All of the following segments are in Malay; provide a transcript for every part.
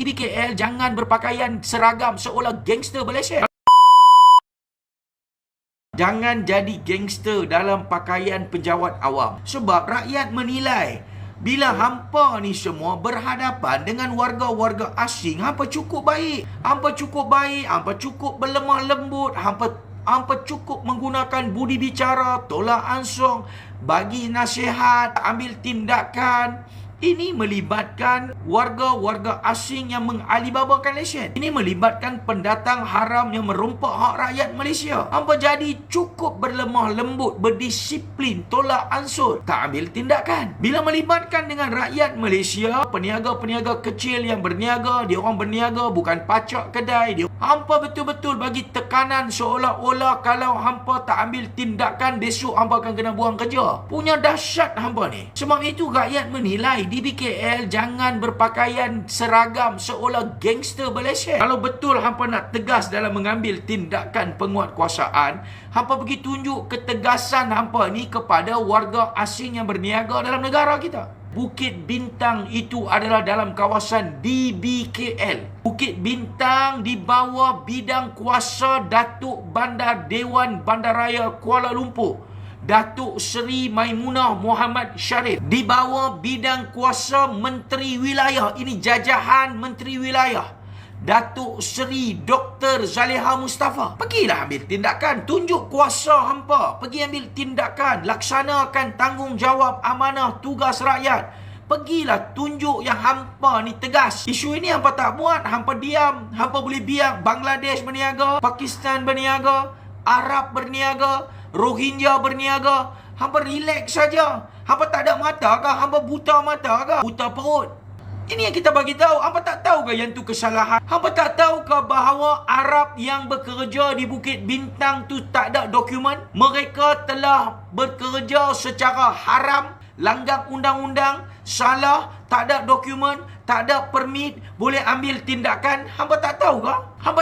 Di KL jangan berpakaian seragam seolah gangster Malaysia. Jangan jadi gangster dalam pakaian penjawat awam. Sebab rakyat menilai bila hampa ni semua berhadapan dengan warga-warga asing, hampa cukup baik. Hampa cukup baik, hampa cukup berlemah lembut, hampa hampa cukup menggunakan budi bicara, tolak ansong, bagi nasihat, ambil tindakan. Ini melibatkan warga-warga asing yang mengalibabakan lesen. Ini melibatkan pendatang haram yang merompak hak rakyat Malaysia. Hampa jadi cukup berlemah lembut, berdisiplin, tolak ansur, tak ambil tindakan. Bila melibatkan dengan rakyat Malaysia, peniaga-peniaga kecil yang berniaga, dia orang berniaga bukan pacak kedai. Dia hampa betul-betul bagi tekanan seolah-olah kalau hampa tak ambil tindakan, besok hampa akan kena buang kerja. Punya dahsyat hampa ni. Sebab itu rakyat menilai di BKL jangan berpakaian seragam seolah gangster Malaysia. Kalau betul hampa nak tegas dalam mengambil tindakan penguatkuasaan, hampa pergi tunjuk ketegasan hampa ni kepada warga asing yang berniaga dalam negara kita. Bukit Bintang itu adalah dalam kawasan DBKL. Bukit Bintang di bawah bidang kuasa Datuk Bandar Dewan Bandaraya Kuala Lumpur. Datuk Seri Maimunah Muhammad Syarif di bawah bidang kuasa Menteri Wilayah. Ini jajahan Menteri Wilayah. Datuk Seri Dr. Zaleha Mustafa. Pergilah ambil tindakan. Tunjuk kuasa hampa. Pergi ambil tindakan. Laksanakan tanggungjawab amanah tugas rakyat. Pergilah tunjuk yang hampa ni tegas. Isu ini hampa tak buat. Hampa diam. Hampa boleh biar Bangladesh berniaga Pakistan berniaga Arab berniaga Rohingya berniaga Hampa relax saja Hampa tak ada mata ke? Hampa buta mata ke? Buta perut ini yang kita bagi tahu. Hampa tak tahu ke yang tu kesalahan? Hampa tak tahu ke bahawa Arab yang bekerja di Bukit Bintang tu tak ada dokumen? Mereka telah bekerja secara haram, langgar undang-undang, salah, tak ada dokumen, tak ada permit, boleh ambil tindakan. Hampa tak tahu ke? Ke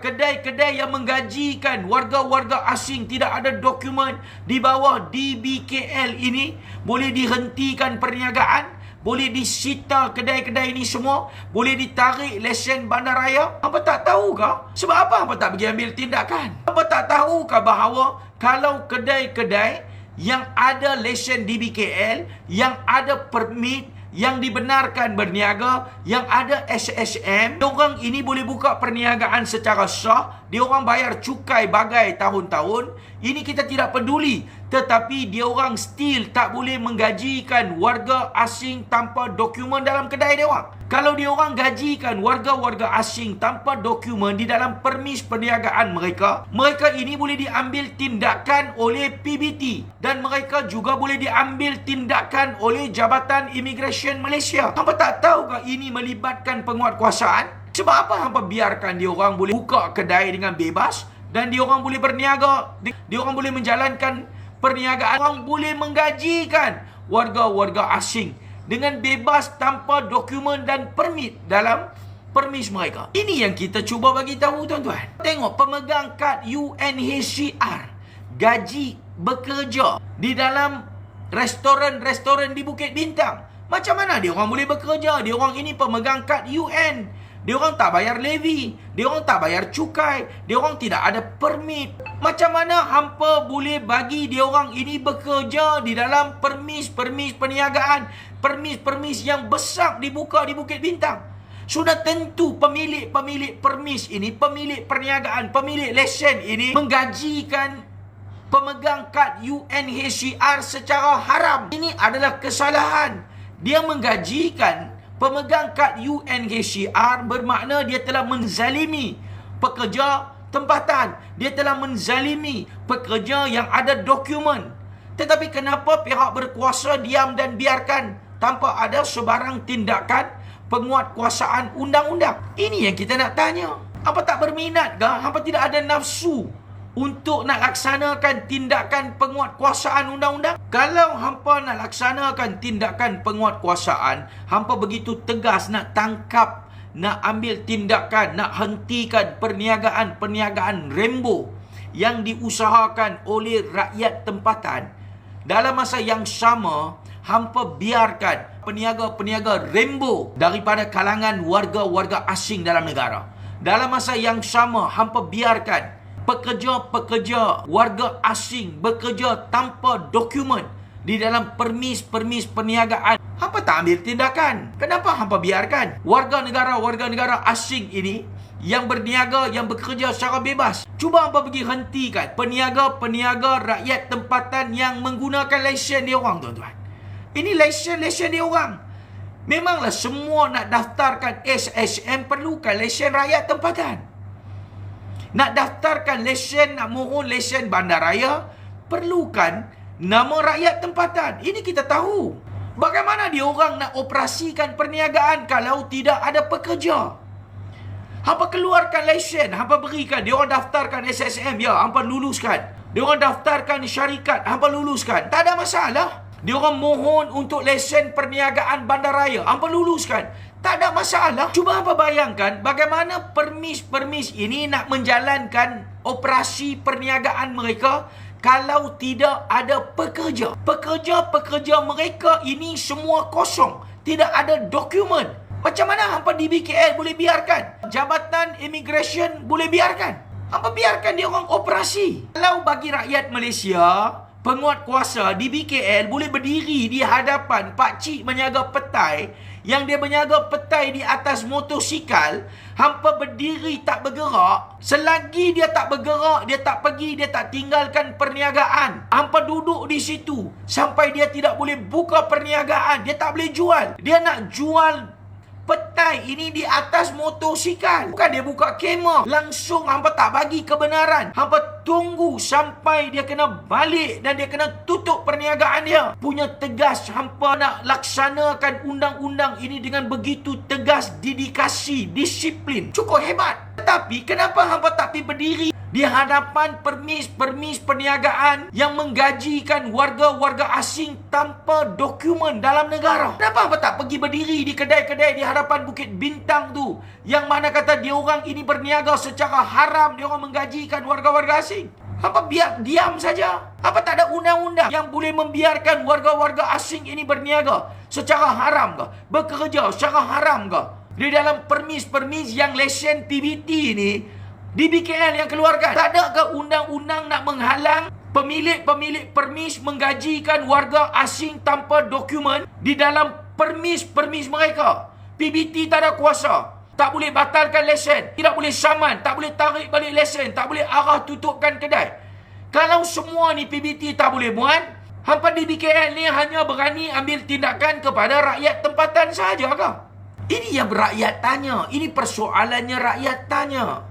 kedai-kedai yang menggajikan warga-warga asing tidak ada dokumen di bawah DBKL ini boleh dihentikan perniagaan? Boleh disita kedai-kedai ini semua Boleh ditarik lesen bandaraya Apa tak tahu ke? Sebab apa apa tak pergi ambil tindakan? Apa tak tahu ke bahawa Kalau kedai-kedai Yang ada lesen DBKL Yang ada permit yang dibenarkan berniaga, yang ada SSM, orang ini boleh buka perniagaan secara sah, dia orang bayar cukai bagai tahun-tahun, ini kita tidak peduli. Tetapi dia orang still tak boleh menggajikan warga asing tanpa dokumen dalam kedai dia orang. Kalau dia orang gajikan warga-warga asing tanpa dokumen di dalam permis perniagaan mereka, mereka ini boleh diambil tindakan oleh PBT dan mereka juga boleh diambil tindakan oleh Jabatan Imigresen Malaysia. Hampa tak tahu ke ini melibatkan penguatkuasaan? Sebab apa hampa biarkan dia orang boleh buka kedai dengan bebas dan dia orang boleh berniaga, dia orang boleh menjalankan perniagaan, orang boleh menggajikan warga-warga asing dengan bebas tanpa dokumen dan permit dalam permis mereka. Ini yang kita cuba bagi tahu tuan-tuan. Tengok pemegang kad UNHCR gaji bekerja di dalam restoran-restoran di Bukit Bintang. Macam mana dia orang boleh bekerja? Dia orang ini pemegang kad UN. Dia orang tak bayar levy. Dia orang tak bayar cukai. Dia orang tidak ada permit. Macam mana hampa boleh bagi dia orang ini bekerja di dalam permis-permis perniagaan. Permis-permis yang besar dibuka di Bukit Bintang. Sudah tentu pemilik-pemilik permis ini, pemilik perniagaan, pemilik lesen ini menggajikan pemegang kad UNHCR secara haram. Ini adalah kesalahan. Dia menggajikan pemegang kad UNHCR bermakna dia telah menzalimi pekerja tempatan. Dia telah menzalimi pekerja yang ada dokumen. Tetapi kenapa pihak berkuasa diam dan biarkan tanpa ada sebarang tindakan penguatkuasaan undang-undang? Ini yang kita nak tanya. Apa tak berminat ke? Apa tidak ada nafsu untuk nak laksanakan tindakan penguatkuasaan undang-undang? Kalau hampa nak laksanakan tindakan penguatkuasaan, hampa begitu tegas nak tangkap, nak ambil tindakan, nak hentikan perniagaan-perniagaan rembo yang diusahakan oleh rakyat tempatan. Dalam masa yang sama, hampa biarkan peniaga-peniaga rainbow daripada kalangan warga-warga asing dalam negara. Dalam masa yang sama, hampa biarkan pekerja-pekerja warga asing bekerja tanpa dokumen di dalam permis-permis perniagaan. Hampa tak ambil tindakan. Kenapa hampa biarkan warga negara-warga negara asing ini yang berniaga, yang bekerja secara bebas. Cuba hampa pergi hentikan peniaga-peniaga rakyat tempatan yang menggunakan lesen dia orang, tuan-tuan. Ini lesen-lesen dia orang. Memanglah semua nak daftarkan SSM perlukan lesen rakyat tempatan. Nak daftarkan lesen, nak mohon lesen bandaraya, perlukan nama rakyat tempatan. Ini kita tahu. Bagaimana dia orang nak operasikan perniagaan kalau tidak ada pekerja? Hampa keluarkan lesen, hampa berikan, dia orang daftarkan SSM, ya, hampa luluskan. Dia orang daftarkan syarikat, hampa luluskan. Tak ada masalah. Dia orang mohon untuk lesen perniagaan bandaraya. Hampa luluskan. Tak ada masalah. Cuba apa bayangkan bagaimana permis-permis ini nak menjalankan operasi perniagaan mereka kalau tidak ada pekerja. Pekerja-pekerja mereka ini semua kosong. Tidak ada dokumen. Macam mana hampa di BKL boleh biarkan? Jabatan Immigration boleh biarkan? Hampa biarkan dia orang operasi. Kalau bagi rakyat Malaysia, penguat kuasa di BKL boleh berdiri di hadapan Pak Cik menyaga petai yang dia menyaga petai di atas motosikal. Hampa berdiri tak bergerak. Selagi dia tak bergerak dia tak pergi dia tak tinggalkan perniagaan. Hampa duduk di situ sampai dia tidak boleh buka perniagaan. Dia tak boleh jual. Dia nak jual petai ini di atas motosikal. Bukan dia buka kemah. Langsung hampa tak bagi kebenaran. Hampa tunggu sampai dia kena balik dan dia kena tutup perniagaan dia. Punya tegas hampa nak laksanakan undang-undang ini dengan begitu tegas, dedikasi, disiplin. Cukup hebat. Tetapi kenapa hampa tak pergi berdiri di hadapan permis-permis perniagaan yang menggajikan warga-warga asing tanpa dokumen dalam negara. Kenapa apa tak pergi berdiri di kedai-kedai di hadapan Bukit Bintang tu yang mana kata dia orang ini berniaga secara haram dia orang menggajikan warga-warga asing? Apa biar diam saja? Apa tak ada undang-undang yang boleh membiarkan warga-warga asing ini berniaga secara haram ke? Bekerja secara haram ke? Di dalam permis-permis yang lesen PBT ini di BKL yang keluarkan. Tak ada ke undang-undang nak menghalang pemilik-pemilik permis menggajikan warga asing tanpa dokumen di dalam permis-permis mereka. PBT tak ada kuasa. Tak boleh batalkan lesen. Tidak boleh saman. Tak boleh tarik balik lesen. Tak boleh arah tutupkan kedai. Kalau semua ni PBT tak boleh buat, hampa di BKL ni hanya berani ambil tindakan kepada rakyat tempatan sahaja ke? Ini yang rakyat tanya. Ini persoalannya rakyat tanya.